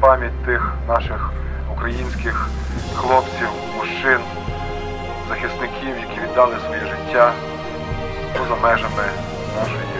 пам'ять тих наших українських хлопців, мужчин, захисників, які віддали своє життя поза межами нашої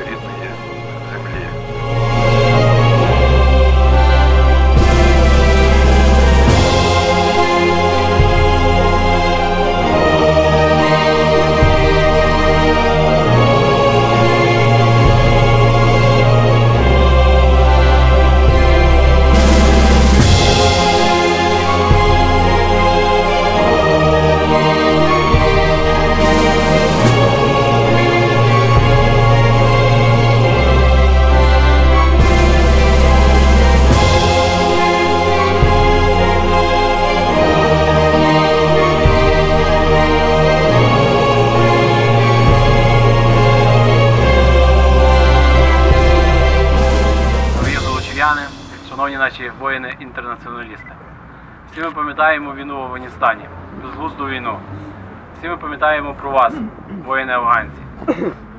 воїни-інтернаціоналісти. Всі ми пам'ятаємо війну в Афганістані, безглузду війну. Всі ми пам'ятаємо про вас, воїни-афганці.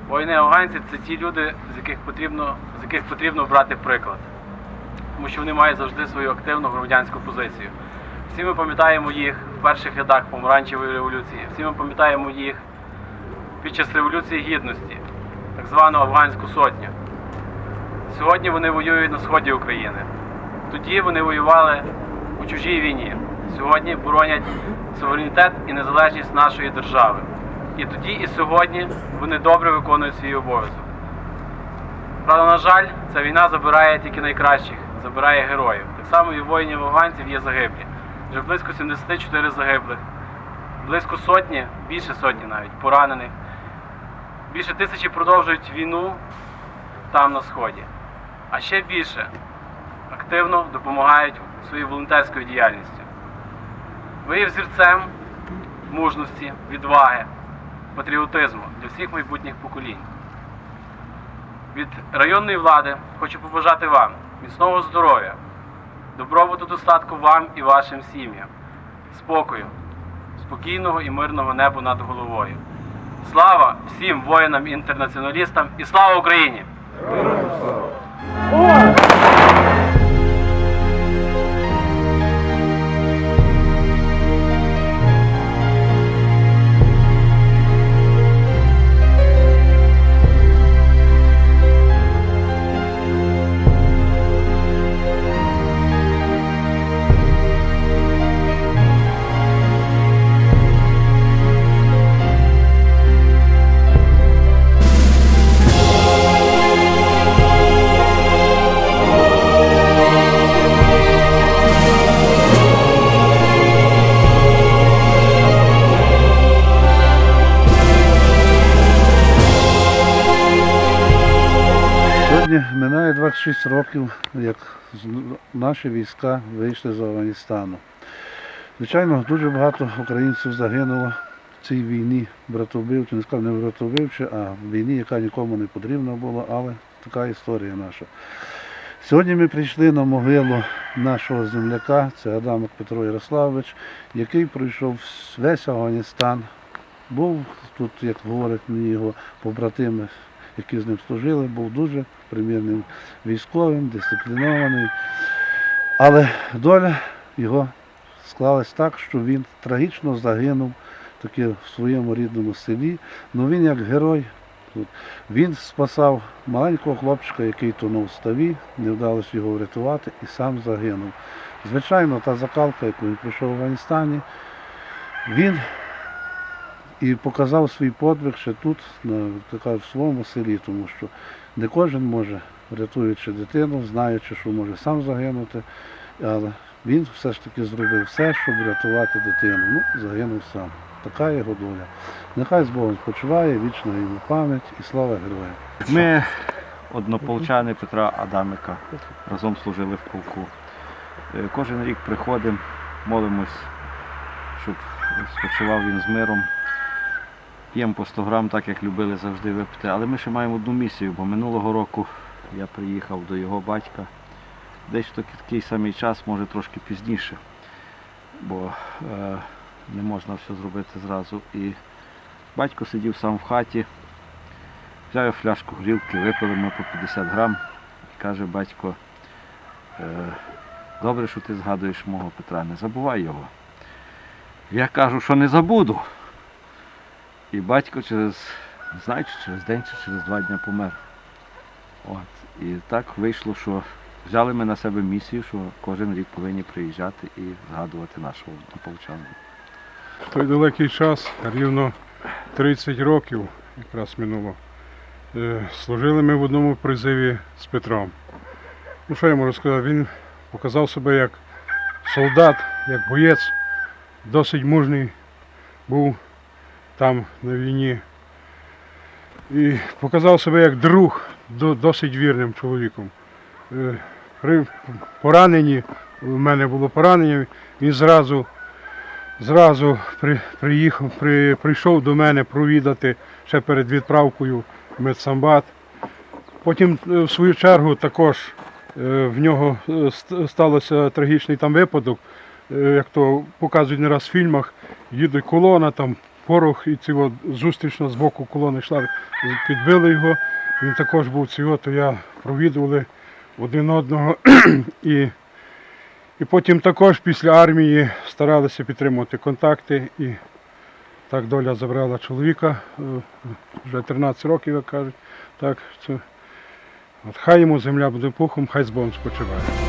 Воїни-афганці це ті люди, з яких потрібно, з яких потрібно брати приклад, тому що вони мають завжди свою активну громадянську позицію. Всі ми пам'ятаємо їх в перших рядах помаранчевої революції. Всі ми пам'ятаємо їх під час Революції Гідності, так звану Афганську сотню. Сьогодні вони воюють на сході України. Тоді вони воювали у чужій війні. Сьогодні боронять суверенітет і незалежність нашої держави. І тоді, і сьогодні вони добре виконують свій обов'язок. Правда, на жаль, ця війна забирає тільки найкращих, забирає героїв. Так само і воїнів афганців є загиблі. Вже близько 74 загиблих, близько сотні, більше сотні навіть поранених. Більше тисячі продовжують війну там на сході. А ще більше активно допомагають своєю волонтерською діяльністю. Ви є взірцем мужності, відваги, патріотизму для всіх майбутніх поколінь. Від районної влади хочу побажати вам міцного здоров'я, добробуту достатку вам і вашим сім'ям, спокою, спокійного і мирного неба над головою. Слава всім воїнам-інтернаціоналістам і слава Україні! Сьогодні минає 26 років, як наші війська вийшли з Афганістану. Звичайно, дуже багато українців загинуло в цій війні, братовбивчі, не скажу не братовбивчі, а в війні, яка нікому не потрібна була, але така історія наша. Сьогодні ми прийшли на могилу нашого земляка, це Адамик Петро Ярославович, який пройшов весь Афганістан. Був тут, як говорять мені його побратими, які з ним служили, був дуже примірним військовим, дисциплінований. Але доля його склалась так, що він трагічно загинув таки в своєму рідному селі. Ну він як герой. тут. Він спасав маленького хлопчика, який тонув в ставі, не вдалося його врятувати і сам загинув. Звичайно, та закалка, яку він пройшов в Афганістані, він і показав свій подвиг ще тут, на, така, в своєму селі, тому що не кожен може, рятуючи дитину, знаючи, що може сам загинути, але він все ж таки зробив все, щоб врятувати дитину. Ну, загинув сам. Така його доля. Нехай з Богом спочиває, вічна йому пам'ять і слава героям. Ми однополчани Петра Адамика разом служили в полку. Е, Кожен рік приходимо, молимось, щоб спочивав він з миром. П'ємо по 100 грам, так як любили завжди випити. Але ми ще маємо одну місію, бо минулого року я приїхав до його батька. Десь в такий самий час, може трошки пізніше, бо е, не можна все зробити зразу. І батько сидів сам в хаті, Взяв я фляжку горілки, випили ми по 50 грам. І каже батько, е, добре, що ти згадуєш мого Петра, не забувай його. Я кажу, що не забуду. І батько через, не знаю, чи через день, чи через два дні помер. От. І так вийшло, що взяли ми на себе місію, що кожен рік повинні приїжджати і згадувати нашого однополчанина. В той далекий час, рівно 30 років якраз минуло, е, служили ми в одному призиві з Петром. Ну що я можу сказати, він показав себе як солдат, як боєць, досить мужний був там на війні. І показав себе як друг, досить вірним чоловіком. Е, При пораненні, у мене було поранення, він зразу зразу при, приїхав, при, прийшов до мене провідати ще перед відправкою в медсамбат. Потім, е, в свою чергу, також е, в нього сталося трагічний там випадок, як то показують не раз в фільмах, їде колона, там порох і цього зустрічна з боку колони йшла, підбили його. Він також був цього, то я провідували один одного і і потім також після армії старалися підтримувати контакти. І так доля забрала чоловіка, е, вже 13 років, як кажуть. Так, це, от хай йому земля буде пухом, хай з Богом спочиває.